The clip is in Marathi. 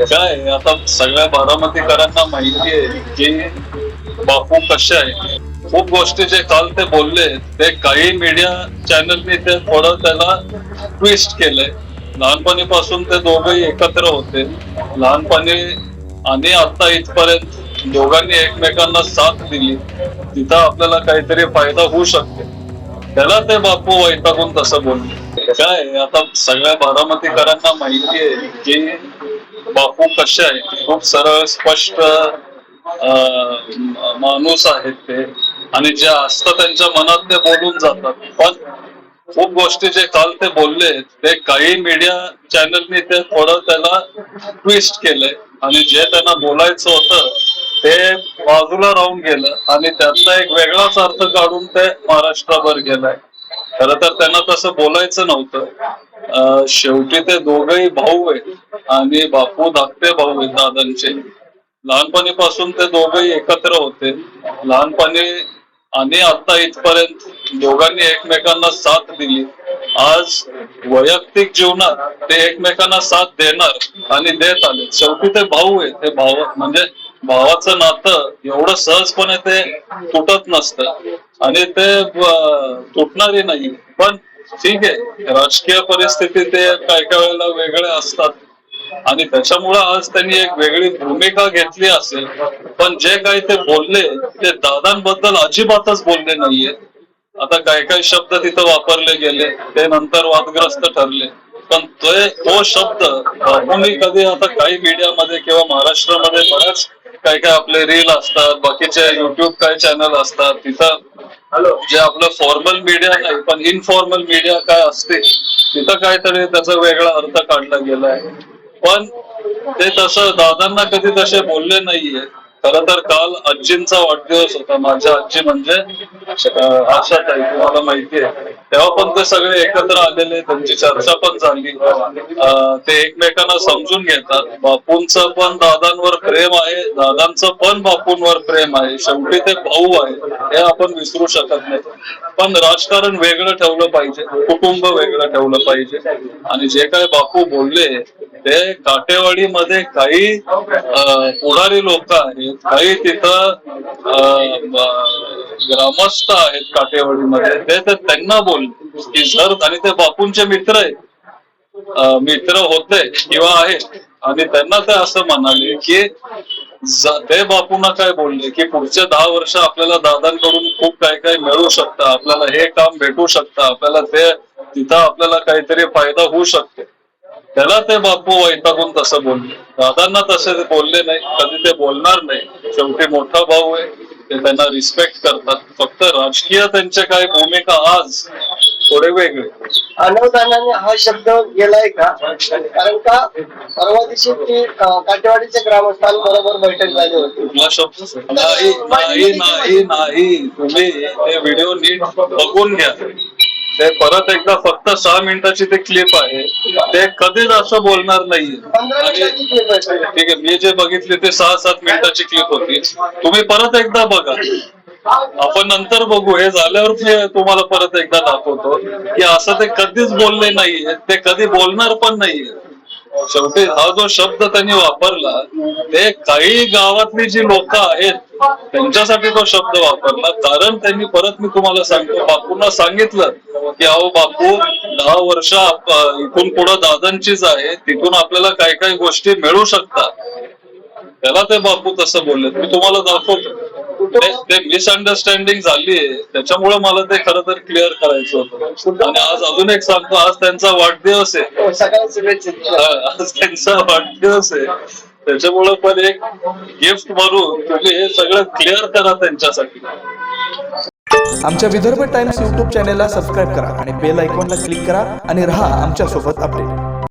काय आता सगळ्या बारामतीकरांना माहिती आहे की बापू कसे आहे खूप गोष्टी जे काल ते बोलले ते काही मीडिया चॅनलनी ते थोडं त्याला ट्विस्ट केलंय. लहानपणीपासून ते दोघंही एकत्र होते. लहानपणी आणि आता इथपर्यंत दोघांनी एकमेकांना साथ दिली. तिथं आपल्याला काहीतरी फायदा होऊ शकते. त्याला ते बापू वैतागून तसं बोलले. काय आता सगळ्या बारामतीकरांना माहिती आहे की बापू कसे आहेत. खूप सरळ स्पष्ट माणूस आहेत ते. आणि जे असतं त्यांच्या मनात ते बोलून जातात. पण खूप गोष्टी जे काल ते बोलले ते काही मीडिया चॅनलनी ते थोडं त्याला ट्विस्ट केलंय. आणि जे त्यांना बोलायचं होतं ते बाजूला राहून गेलं. आणि त्यातला एक वेगळाच अर्थ काढून ते महाराष्ट्रावर गेलाय. खर तर त्यांना तसं बोलायचं नव्हतं. शेवटी ते दोघही भाऊ आहेत आणि बापू धाकटे भाऊ आहेत दादांचे. लहानपणीपासून ते दोघही एकत्र होते. लहानपणी आणि आता इथपर्यंत दोघांनी एकमेकांना साथ दिली. आज वैयक्तिक जीवनात ते एकमेकांना साथ देणार आणि देत आले. शेवटी ते भाऊ आहे ते भाव म्हणजे भावाचं नातं एवढं सहजपणे ते तुटत नसतं. आणि ते तुटणारे नाही पण ठीक आहे राजकीय परिस्थिती ते काय काय वेळेला वेगळे असतात. आणि त्याच्यामुळे आज त्यांनी एक वेगळी भूमिका घेतली असेल. पण जे काही ते बोलले ते दादांबद्दल अजिबातच बोलले नाहीये. आता काय काय शब्द तिथं वापरले गेले ते नंतर वादग्रस्त ठरले. पण ते तो शब्द बाबूंनी कधी आता काही मीडियामध्ये किंवा महाराष्ट्रामध्ये बऱ्याच काय काय आपले रील असतात बाकीचे युट्यूब काय चॅनल असतात तिथं जे आपलं फॉर्मल मीडिया नाही पण इनफॉर्मल मीडिया काय असते तिथं काहीतरी त्याचा वेगळा अर्थ काढला गेलाय पण ते तसं दादांना कधी तसे बोलले नाहीये. खर तर काल आजींचा वाढदिवस होता. माझ्या आजी म्हणजे अं, आशाताई तुम्हाला माहिती आहे. तेव्हा पण ते सगळे एकत्र आलेले त्यांची चर्चा पण झाली. ते एकमेकांना समजून घेतात. बापूंचं पण दादांवर प्रेम आहे दादांचं पण बापूंवर प्रेम आहे. शेवटी ते भाऊ आहे हे आपण विसरू शकत नाही. पण राजकारण वेगळं ठेवलं पाहिजे कुटुंब वेगळं ठेवलं पाहिजे. आणि जे काय बापू बोलले ते काटेवाडीमध्ये काही पुढारी लोक आहेत. काही तिथं ग्रामस्थ आहेत काठेवाडीमध्ये ते तर त्यांना बोल की जर आणि ते बापूंचे मित्र आहेत. मित्र होते किंवा आहेत. आणि त्यांना ते असं म्हणाले की ते बापूंना काय बोलले की पुढचे दहा वर्ष आपल्याला दादांकडून खूप काय काय मिळू शकतं. आपल्याला हे काम भेटू शकतं. आपल्याला ते तिथं आपल्याला काहीतरी फायदा होऊ शकते. त्याला ते बापू वैतागून तसं बोलले. दादांना तसे ते बोलले नाही. कधी ते बोलणार नाही. शेवटी मोठा भाऊ आहे. ते त्यांना रिस्पेक्ट करतात. फक्त राजकीय त्यांचे काय भूमिका आज थोडे वेगळे. अनुदानाने हा शब्द गेलाय का? कारण का परवा दिवशी ती काटेवाडीच्या ग्रामस्थांबरोबर बैठक झाली होती. कुठला शब्द? नाही नाही नाही नाही. तुम्ही ते व्हिडिओ नीट बघून घ्या. ते परत एकदा फक्त सहा मिनिटाची ते क्लिप आहे. ते कधीच असं बोलणार नाही पंधरा आणि मिनिटाची clip आहे सर. ठीक आहे मी जे बघितले ते सहा सात मिनिटाची क्लिप होती. तुम्ही परत एकदा बघा. आपण नंतर बघू. हे झाल्यावर मी तुम्हाला परत एकदा दाखवतो की असं ते कधीच बोलले नाहीये. ते कधी बोलणार पण नाहीये. शेवटी हा जो शब्द त्यांनी वापरला ते काही गावातली जी लोक आहेत त्यांच्यासाठी तो शब्द वापरला. कारण त्यांनी परत मी तुम्हाला सांगतो बापूंना सांगितलं की अहो बापू दहा वर्ष इथून पुढे दादांचीच आहे तिथून आपल्याला काही काही गोष्टी मिळू शकतात. त्याला ते बापू तसं बोलले मी तुम्हाला दाखवतो. ते- मिसअंडरस्टँडिंग झालीये. त्याच्यामुळे मला ते खरं तर क्लिअर करायचं होतं. आणि आज अजून एक सांगतो आज त्यांचा वाढदिवस आहे. हो, आज त्यांचा वाढदिवस आहे. त्याच्यामुळे पण एक गिफ्ट म्हणून तुम्ही हे सगळं क्लिअर करा त्यांच्यासाठी. आमच्या विदर्भ टाइम्स यूट्यूब चॅनेलला सबस्क्राईब करा आणि बेल आयकॉनला क्लिक करा आणि रहा आमच्यासोबत अपडेट